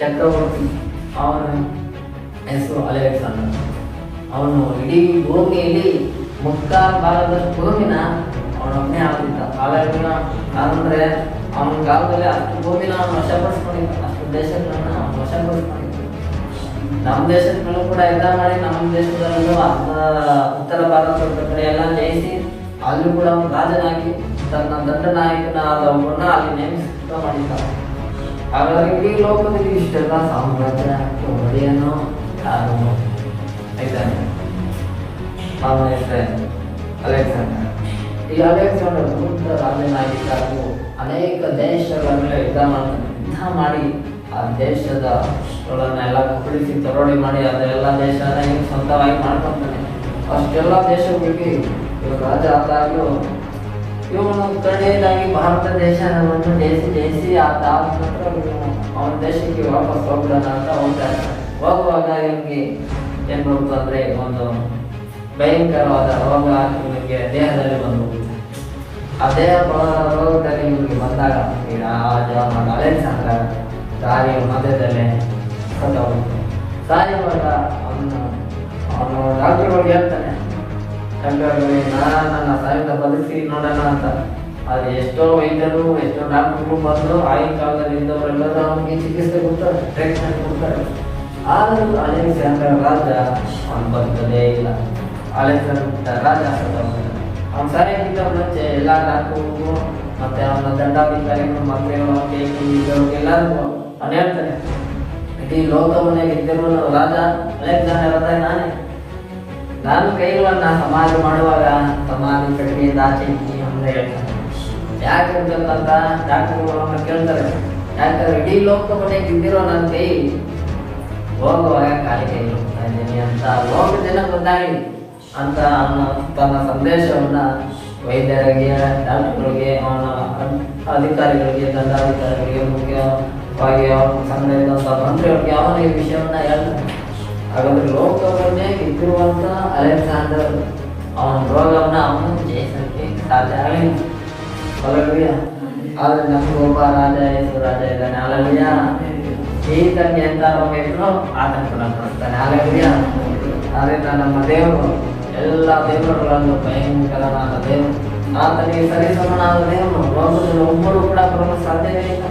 ಚಕ್ರವರ್ತಿ. ಅವನ ಹೆಸರು ಅಲೆಕ್ಸಾಂಡರ್. ಅವನು ಇಡೀ ಭೂಮಿಯಲ್ಲಿ ಮುಕ್ಕಾಲು ಭಾಗದಷ್ಟು ಭೂಮಿನ ಅವನೊಬ್ಬನೇ ಆಗ್ತಿದ್ದ. ಹಾಗಾಗಿ ಅಂದರೆ ಅವನ ಕಾಲದಲ್ಲಿ ಅಷ್ಟು ಭೂಮಿನ ಅವನು ವಶಪಡಿಸ್ಕೊಂಡಿದ್ದ. ಅಷ್ಟು ದೇಶಗಳನ್ನ ಅವನು ವಶಪಡಿಸ್ಕೊಂಡಿದ್ದ. ನಮ್ಮ ದೇಶದಲ್ಲೂ ಕೂಡ ಎಲ್ಲ ಮಾಡಿ ನಮ್ಮ ದೇಶದಲ್ಲೂ ಅರ್ಧ ಉತ್ತರ ಭಾರತದ ಕಡೆ ಎಲ್ಲ ಜಯಿಸಿ ಅಲ್ಲೂ ಕೂಡ ಅವನು ರಾಜನಾಗಿ ತನ್ನ ದಂಡನಾಯಕನ ಒಬ್ಬರನ್ನ ಅಲ್ಲಿ ನೇಮಿಸಿದ ಮಾಡಿದ್ದ ಹಾಗಾಗಿ ಇಡೀ ಲೋಕದಲ್ಲಿ ಇಷ್ಟೆಲ್ಲ ಸಾಮ್ರಾಜ್ಯ ಒಡೆಯನು ಯಾರು ಇದ್ದಾನೆ ಅಲೆಕ್ಸಾಂಡರ್. ಈ ಅಲೆಕ್ಸಾಂಡರ್ ದೊಡ್ಡ ರಾಜನಾಗಿದ್ದಾಗೂ ಅನೇಕ ದೇಶಗಳನ್ನು ಯುದ್ಧ ಮಾಡ್ತಾನೆ ಯುದ್ಧ ಮಾಡಿ ಆ ದೇಶದ ಎಲ್ಲ ಕುಳಿಸಿ ತರೋಡಿ ಮಾಡಿ ಅದೆಲ್ಲ ದೇಶನ ಸ್ವಂತವಾಗಿ ಮಾಡ್ಕೊಂತಾನೆ. ಅಷ್ಟೆಲ್ಲ ದೇಶಗಳಿಗೆ ಇವ್ರು ರಾಜ ಆದಾಗಲೂ ಇವನು ಕಡೆಯದಾಗಿ ಭಾರತ ದೇಶವನ್ನು ಜಯಿಸಿ ಜಯಿಸಿ ಆತ ಅವನ ದೇಶಕ್ಕೆ ವಾಪಸ್ ಹೋಗ್ಬಿಡೋಣ ಅಂತ ಹೋಗ್ತಾನೆ. ಹೋಗುವಾಗ ಇವನಿಗೆ ಏನು ಅಂದ್ರೆ ಒಂದು ಭಯಂಕರವಾದ ರೋಗ ಇವನಿಗೆ ದೇಹದಲ್ಲಿ ಬಂದು ಆ ದೇಹ ರೋಗದಲ್ಲಿ ಇವನಿಗೆ ಬಂದಾಗ ಅಲೆಕ್ಸಾಂಡರ್ ದಾರಿಯ ಮಧ್ಯದಲ್ಲೇ ಸತ್ತೋಗುತ್ತೆ. ಸಾಯುವಾಗ ಅವನು ಅವನು ಡಾಕ್ಟರ್ಗಳು ಹೇಳ್ತಾನೆ. ಡಾಕ್ಟರ್ಗಳಿಗೆ ನಾನು ನನ್ನ ನೋಡೋಣ ಅಂತ. ಅದು ಎಷ್ಟೋ ವೈದ್ಯರು, ಎಷ್ಟೋ ಡಾಕ್ಟರ್ಗಳು ಬಂದು ಆಗಿನ ಕಾಲದಲ್ಲಿ ಇದ್ದವರೆಲ್ಲರೂ ಅವನಿಗೆ ಚಿಕಿತ್ಸೆ ಕೊಡ್ತಾರೆ, ಟ್ರೀಟ್ಮೆಂಟ್ ಕೊಡ್ತಾರೆ. ಆದರೂ ಅಲೆಕ್ಸಾಂಡರ್ ರಾಜ ಅವನು ಬದುಕದೇ ಇಲ್ಲ. ಅಲೆಕ್ಸಾಂಡರ್ ರಾಜ ಅವ್ನು ಸಾಯಕ್ಕಿಂತ ಮುಂಚೆ ಎಲ್ಲ ಡಾಕ್ಟರ್ಗೂ ಮತ್ತೆ ಅವನ ದಂಡಾಧಿಕಾರಿಗಳು ಮಂತ್ರಿಗಳು ಇದ್ದವ್ರು ಎಲ್ಲರಿಗೂ ಅವನು ಹೇಳ್ತಾನೆ, ಇಡೀ ಲೋಕವನ್ನೇ ಗೆದ್ದಿರುವ ರಾಜ ಅಲೆಕ್ಸಾಂಡರ್ ರಾಜ ನಾನೇ. ನಾನು ಕೈಗಳನ್ನ ಸಮಾಧಿ ಮಾಡುವಾಗ ಸಮಾಧಿ ಕಟ್ಟಿಗೆಯಿಂದ ಆಚೆ ಇಕ್ಕಿ ಅಂತ ಹೇಳ್ತಾನೆ. ಯಾಕೆ ಇರ್ತಕ್ಕಂತ ಡಾಕ್ಟರ್ಗಳು ಅವನ್ನ ಕೇಳ್ತಾರೆ? ಯಾಕಂದ್ರೆ ಇಡೀ ಲೋಕವನ್ನೇ ಇದ್ದಿರೋ ನನ್ನ ಕೈ? ಹೋಗುವಾಗ ಕಾಲಿ ಕೈ ಹೋಗ್ತಾ ಇದ್ದೀನಿ ಅಂತ ಲೋಕ ಜನ ಗೊತ್ತಾಗಲಿ ಅಂತ ಅವನ ತನ್ನ ಸಂದೇಶವನ್ನ ವೈದ್ಯರಿಗೆ, ಡಾಕ್ಟರ್ಗಳಿಗೆ, ಅವನ ಅಧಿಕಾರಿಗಳಿಗೆ, ದಂಡಾಧಿಕಾರಿಗಳಿಗೆ, ಮುಖ್ಯವಾಗಿ ಅವನ ಇದ್ದಂಥ ಮಂತ್ರಿಗಳಿಗೆ ಅವನ ಈ ವಿಷಯವನ್ನ ಹೇಳ್ತಾನೆ. ಹಾಗಾದ್ರೆ ಲೋಕವನ್ನೇ ಗೆದ್ದಿರುವಂತ ಅಲೆಕ್ಸಾಂಡರ್, ಅವನ ರೋಗವನ್ನ ಅವನು ಜಯಿಸಲಿಕ್ಕೆ ಸಾಧ್ಯ ಆಗಲಿಲ್ಲ. ಅಲ್ಲಲ್ವಿಯ ಆದ್ರೆ ನಮ್ಗೆ ಒಬ್ಬ ರಾಜ ಹೆಸರು ರಾಜ ಇದ್ದಾನೆ. ಅಲ್ಲಲ್ವಿಯ ಈತನಿಗೆ ಎಂತ ರೋಗ ಇದ್ರು ಆತನ ಗುಣಪಡಿಸ್ತಾನೆ ಅಲ್ಲಲ್ವಿಯ ಆದ್ರಿಂದ ನಮ್ಮ ದೇವರು, ಎಲ್ಲ ದೇವರುಗಳನ್ನು ಭಯಂಕರನಾದ ದೇವರು. ಆತನಿಗೆ ಸರಿಸಮನಾದ ದೇವರು. ಲೋಕದಲ್ಲಿ ಒಬ್ಬರು ಕೂಡ ಬರಲು ಸಾಧ್ಯವೇ ಇಲ್ಲ.